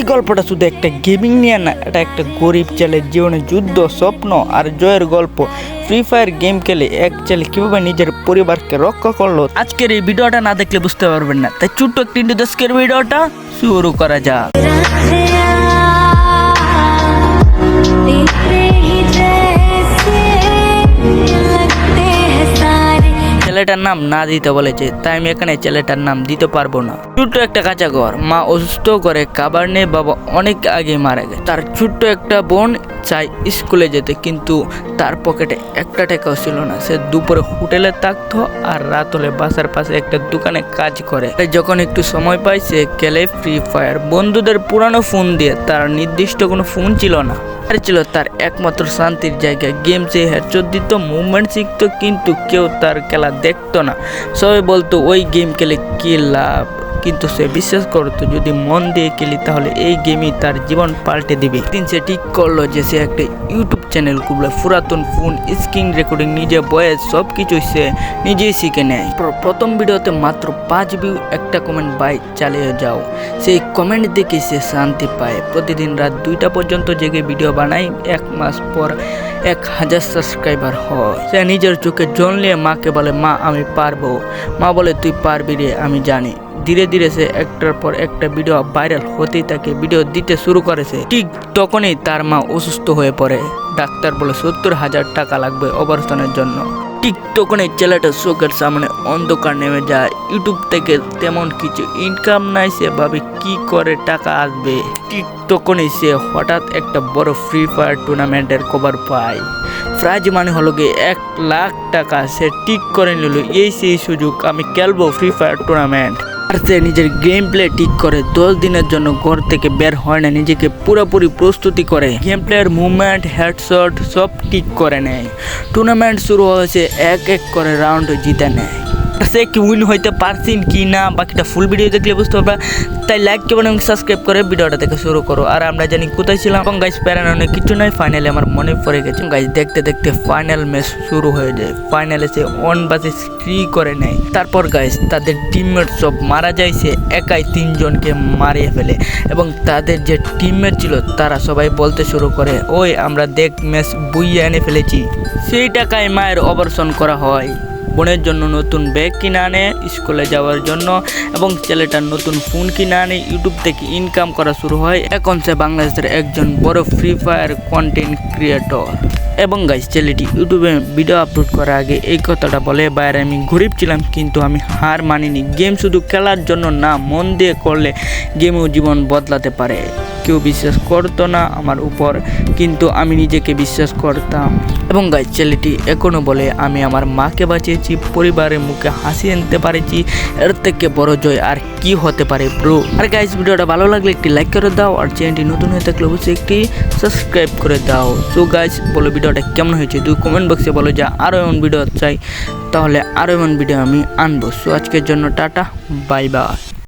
এই গল্পটা শুধু একটা গেমিং নিয়ে না, এটা একটা গরিব ছেলের জীবনে যুদ্ধ, স্বপ্ন আর জয়ের গল্প। ফ্রি ফায়ার গেম খেলে এক ছেলে কীভাবে নিজের পরিবারকে রক্ষা করল, আজকের এই ভিডিওটা না দেখলে বুঝতে পারবেন না। তাই ছোট্ট একটি ভিডিওটা শুরু করা যাক। ছেলেটার নাম না দিতে বলেছে, তাই আমি এখানে ছেলেটার নাম দিতে পারব না। ছোট্ট একটা কাঁচা ঘর। মা অসুস্থ করে কাবার নিয়ে বাবা অনেক আগে মারা গেছে। তার ছোট্ট একটা বোন চাই স্কুলে যেতে, কিন্তু তার পকেটে একটা টাকাও ছিল না। সে দুপুরে হোটেলে থাকতো আর রাত হলে বাসার পাশে একটা দোকানে কাজ করে। তাই যখন একটু সময় পায়, সে খেলে ফ্রি ফায়ার বন্ধুদের পুরানো ফোন দিয়ে তার নির্দিষ্ট কোনো ফোন ছিল না। আর ছিল তার একমাত্র শান্তির জায়গা। গেম সে হেডশট দিত মুভমেন্ট শিখতো, কিন্তু কেউ তার খেলা দেখতো না। সবাই বলতো, ওই গেম খেলে কী লাভ? কিন্তু সে বিশ্বাস করতো, যদি মন দিয়ে খেলি তাহলে এই গেমই তার জীবন পাল্টে দিবে। দিন সে ঠিক করল যে সে একটা ইউটিউব চ্যানেল খুলবে পুরাতন ফোন, স্ক্রিন রেকর্ডিং নিজে বয়েস সব কিছুই সে নিজেই শিখে নেয়। প্রথম ভিডিওতে মাত্র পাঁচ ভিউ একটা কমেন্ট বাই চালিয়ে যাও। সেই কমেন্ট দেখে সে শান্তি পায়। প্রতিদিন রাত দুইটা পর্যন্ত জেগে ভিডিও বানাই, এক মাস পর এক হাজার সাবস্ক্রাইবার হয়। সে নিজের চোখে জল নিয়ে মাকে বলে, মা, আমি পারব। মা বলে, তুই পারবি রে, আমি জানি। ধীরে ধীরে সে একটার পর একটা ভিডিও ভাইরাল হতেই থাকে ভিডিও দিতে শুরু করেছে ঠিক তখনই তার মা অসুস্থ হয়ে পড়ে। ডাক্তার বলে সত্তর হাজার টাকা লাগবে অপারেশনের জন্য। ঠিক তখনই ছেলেটা চোখের সামনে অন্ধকার নেমে যায়। ইউটিউব থেকে তেমন কিছু ইনকাম নাই, সে ভাবে কি করে টাকা আসবে? ঠিক তখনই সে হঠাৎ একটা বড় ফ্রি ফায়ার টুর্নামেন্টের কভার পায়। প্রাইজ মানে হলো গিয়ে এক লাখ টাকা। সে ঠিক করে নিল, এই সেই সুযোগ, আমি খেলব ফ্রি ফায়ার টুর্নামেন্ট সে নিজের গেম প্লে ঠিক করে। দশ দিনের জন্য ঘর থেকে বের হয় না, নিজেকে পুরোপুরি প্রস্তুতি করে। গেম প্লেয়ার মুভমেন্ট হেডশট সব ঠিক করে নেয়। টুর্নামেন্ট শুরু হয়েছে এক এক করে রাউন্ড জিতে নেয়। সে কি উইন হইতে পারছেন কি না, বাকিটা ফুল ভিডিও দেখলে বুঝতে পারবে। তাই লাইক কেমন এবং সাবস্ক্রাইব করে ভিডিওটা থেকে শুরু করো। আর আমরা জানি কোথায় ছিলাম। এবং গাইজ প্যারান অনেক কিছু নাই ফাইনালে আমার মনে পড়ে গেছে। গাইজ দেখতে দেখতে ফাইনাল ম্যাচ শুরু হয়ে যায়। ফাইনালে সে অন বাসে থ্রি করে নেয়। তারপর গাইজ তাদের টিমমেট সব মারা যায় সে একাই তিনজনকে মারিয়ে ফেলে। এবং তাদের যে টিমমেট ছিল, তারা সবাই বলতে শুরু করে, ওই, আমরা দেখ ম্যাচ বুইয়ে এনে ফেলেছি। সেই টাকায় মায়ের অপারেশন করা হয়। বোনের জন্য নতুন ব্যাগ কিনে আনে, স্কুলে যাওয়ার জন্য, এবং ছেলেটার নতুন ফোন কিনে আনে। ইউটিউব থেকে ইনকাম করা শুরু হয়। এখন সে বাংলাদেশের একজন বড় ফ্রি ফায়ার কন্টেন্ট ক্রিয়েটর এবং গাইস ছেলেটি ইউটিউবে ভিডিও আপলোড করার আগে এই কথাটা বলে বাইরে আমি গরিব ছিলাম, কিন্তু আমি হার মানিনি। গেম শুধু খেলার জন্য না, মন দিয়ে করলে গেমেও জীবন বদলাতে পারে। কেউ বিশ্বাস করতো না আমার উপর, কিন্তু আমি নিজেকে বিশ্বাস করতাম। এবং গাইজ ছেলেটি এখনও বলে, আমি আমার মাকে বাঁচিয়েছি, পরিবারের মুখে হাসি আনতে পারেছি, এর থেকে বড় জয় আর কি হতে পারে ব্রো আর গাইজ ভিডিওটা ভালো লাগলে একটি লাইক করে দাও, আর চ্যানেলটি নতুন হয়ে থাকলে অবশ্যই একটি সাবস্ক্রাইব করে দাও। সো গাইজ বলো ভিডিওটা কেমন হয়েছে? তুই কমেন্ট বক্সে বলো যে আরও এমন ভিডিও চাই, তাহলে আরও এমন ভিডিও আমি আনব। সো আজকের জন্য টাটা বাই বাই